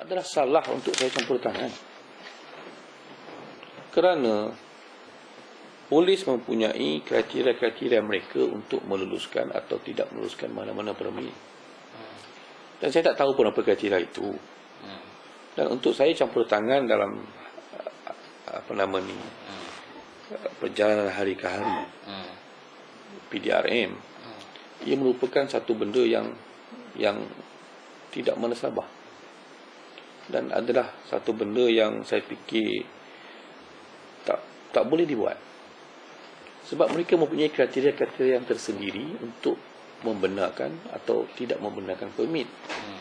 adalah salah untuk saya campur tangan. Kerana polis mempunyai kriteria-kriteria mereka untuk meluluskan atau tidak meluluskan mana-mana permit. Dan saya tak tahu pun apa kriteria itu. Hmm. Dan untuk saya campur tangan dalam uh, apa nama ni Hmm. uh, perjalanan hari ke hari Hmm. PDRM ia merupakan satu benda yang yang tidak menasabah dan adalah satu benda yang saya fikir tak tak boleh dibuat sebab mereka mempunyai kriteria-kriteria yang tersendiri untuk membenarkan atau tidak membenarkan permit Hmm.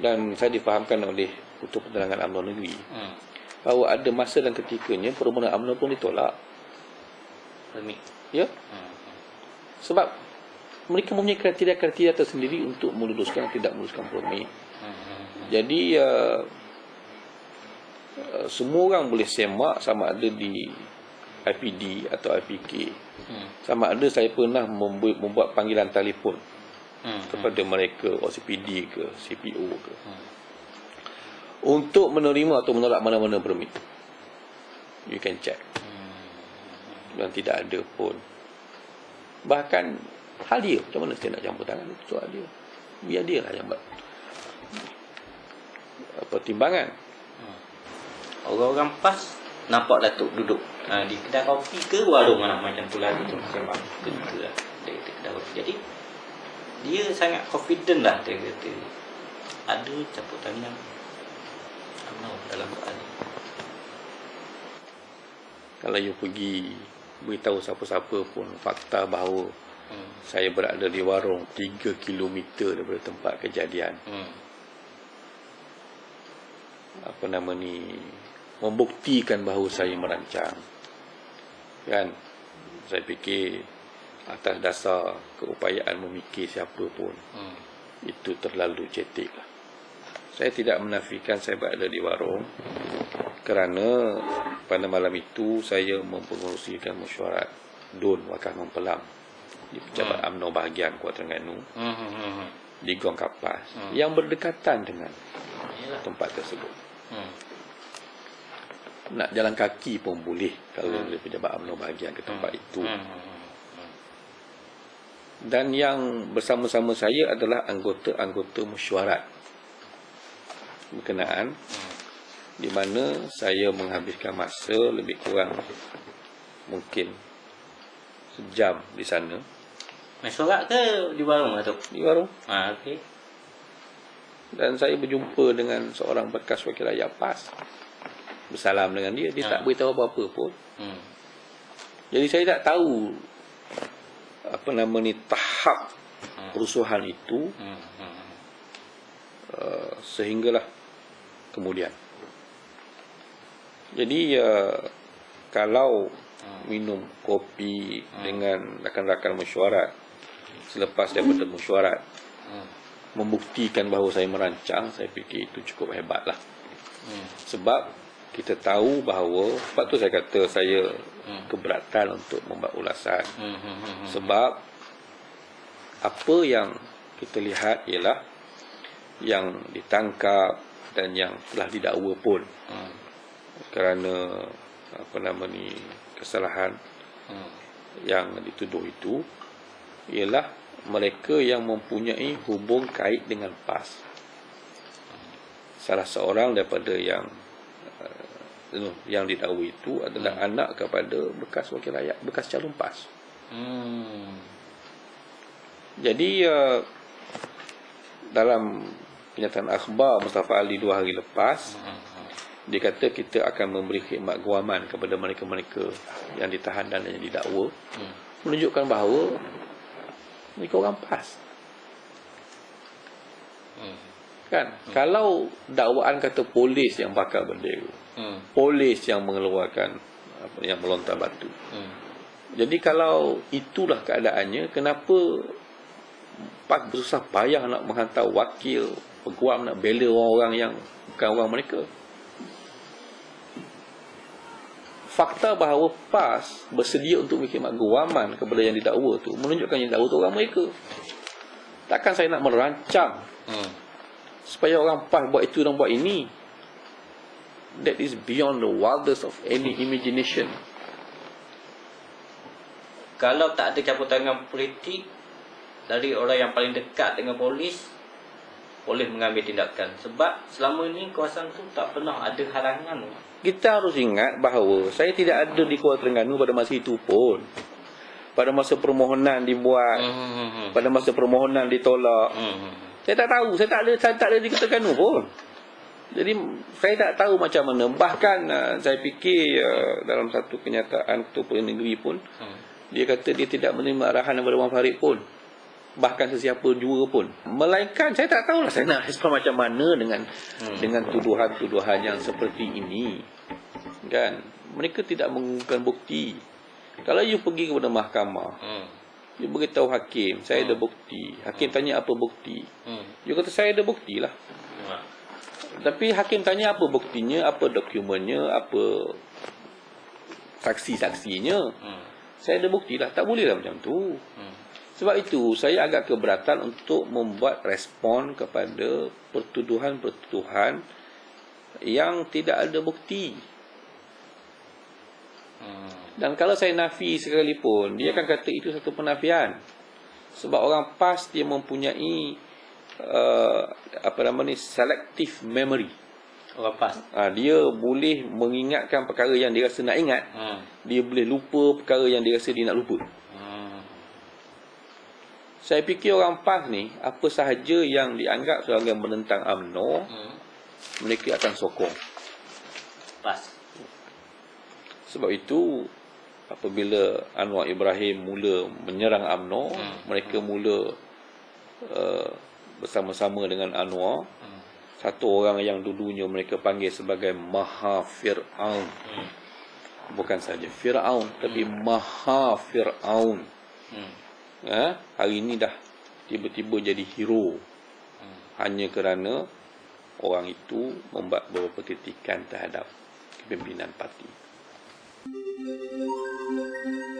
dan saya difahamkan oleh Ketua Penerangan UMNO Negeri Hmm. bahawa ada masa dan ketikanya permohonan UMNO pun ditolak Permit. ya Hmm. sebab mereka mempunyai kriteria-kriteria tersendiri untuk meluluskan atau tidak meluluskan permit Hmm. Hmm. Jadi uh, uh, semua orang boleh semak sama ada di IPD atau IPK. Hmm. Sama ada saya pernah membuat, membuat panggilan telefon Hmm. kepada mereka OCPD ke CPO ke Hmm. untuk menerima atau menolak mana-mana permit. You can check. Dan tidak ada pun. Bahkan hal dia, macam mana saya nak campur tangan itu soal dia. Biar dia lah yang buat pertimbangan. Orang-orang pas nampak Datuk duduk ha, di kedai kopi ke warung mana macam tu lagi tu sembang kedua lah kata kedai kopi jadi dia sangat confident lah dia kata ada campur tangan UMNO dalam ni Kalau you pergi beritahu siapa-siapa pun fakta bahawa hmm. saya berada di warung 3 km daripada tempat kejadian. Hmm. Apa nama ni membuktikan bahawa saya merancang. Kan? Saya fikir atas dasar keupayaan memikir siapa pun Hmm. itu terlalu cetek lah. Saya tidak menafikan saya berada di warung kerana pada malam itu saya mempengerusikan mesyuarat DUN Wakaf Mempelang di Pejabat UMNO bahagian Kuala Terengganu Hmm. Hmm. Hmm. di Gong Kapas Hmm. yang berdekatan dengan Yalah. tempat tersebut. Hmm. Nak jalan kaki pun boleh kalau dari Pejabat UMNO bahagian ke tempat itu. Hmm. Hmm. Dan yang bersama-sama saya adalah anggota-anggota mesyuarat berkenaan di mana saya menghabiskan masa lebih kurang mungkin sejam di sana sorak ke di warung Datuk? di warung Ha, okey. dan saya berjumpa dengan seorang bekas wakil rakyat PAS bersalam dengan dia dia tak Ha. beritahu apa-apa pun Hmm. jadi saya tak tahu apa nama ni tahap kerusuhan itu Hmm. Hmm. uh, sehinggalah kemudian jadi uh, kalau minum kopi dengan rakan-rakan mesyuarat selepas daripada mesyuarat Hmm. membuktikan bahawa saya merancang saya fikir itu cukup hebat lah Hmm. sebab kita tahu bahawa sebab tu saya kata saya Hmm. keberatan untuk membuat ulasan Hmm. Hmm. Hmm. sebab apa yang kita lihat ialah yang ditangkap dan yang telah didakwa pun Hmm. kerana apa nama ni kesalahan Hmm. yang dituduh itu ialah mereka yang mempunyai hubung kait dengan PAS. Salah seorang daripada yang yang didakwa itu adalah anak kepada bekas wakil rakyat, bekas calon PAS. Hmm. Jadi uh, dalam kenyataan akhbar Mustafa Ali dua hari lepas Hmm. dia kata kita akan memberi khidmat guaman kepada mereka-mereka yang ditahan dan yang didakwa Hmm. menunjukkan bahawa mereka orang PAS Hmm. Kan kalau dakwaan kata polis yang bakar bendera Hmm. polis yang mengeluarkan apa yang melontar batu Hmm. jadi kalau itulah keadaannya kenapa PAS bersusah payah nak menghantar wakil peguam nak bela orang-orang yang bukan orang mereka fakta bahawa PAS bersedia untuk berkhidmat guaman kepada yang didakwa tu menunjukkan yang didakwa tu orang mereka takkan saya nak merancang Hmm. Supaya orang PAS buat itu dan buat ini that is beyond the wildest of any imagination. Kalau tak ada campur tangan politik dari orang yang paling dekat dengan polis boleh mengambil tindakan sebab selama ni kawasan tu tak pernah ada halangan Kita harus ingat bahawa saya tidak ada di Kuala Terengganu pada masa itu pun. Pada masa permohonan dibuat, hmm. pada masa permohonan ditolak. Hmm. Saya tak tahu, saya tak ada saya tak ada di Kuala Terengganu pun. Jadi saya tak tahu macam mana. Bahkan uh, saya fikir uh, dalam satu kenyataan Ketua Perdana Negeri pun Hmm. dia kata dia tidak menerima arahan daripada Wan Farid pun. Bahkan sesiapa jua pun. Melainkan saya tak tahulah saya nak respon macam mana dengan Hmm. dengan tuduhan-tuduhan yang seperti ini. Kan? Mereka tidak menggunakan bukti. Kalau you pergi kepada mahkamah, Hmm. You beritahu hakim, saya ada bukti. Hakim tanya apa bukti. Hmm. You kata saya ada bukti lah. Ha. Tapi hakim tanya apa buktinya, apa dokumennya, apa saksi-saksinya. Hmm. Saya ada bukti lah. Tak boleh lah macam tu. Hmm. Sebab itu saya agak keberatan untuk membuat respon kepada pertuduhan-pertuduhan yang tidak ada bukti. Hmm. Dan kalau saya nafi sekalipun, dia akan kata itu satu penafian. Sebab orang PAS dia mempunyai uh, apa nama ni selective memory. Orang pas. Uh, dia boleh mengingatkan perkara yang dia rasa nak ingat. Hmm. Dia boleh lupa perkara yang dia rasa dia nak lupa. Hmm. Saya fikir orang PAS ni, apa sahaja yang dianggap sebagai menentang UMNO, Hmm. mereka akan sokong. Pas. Sebab itu, apabila Anwar Ibrahim mula menyerang UMNO, Hmm. mereka mula uh, bersama-sama dengan Anwar. Hmm. Satu orang yang dulunya mereka panggil sebagai Maha Fir'aun. Hmm. Bukan saja Fir'aun, tapi Maha Fir'aun. Hmm. Ha? Hari ini dah tiba-tiba jadi hero. Hmm. hanya kerana orang itu membuat beberapa kritikan terhadap kepimpinan parti. Thank you.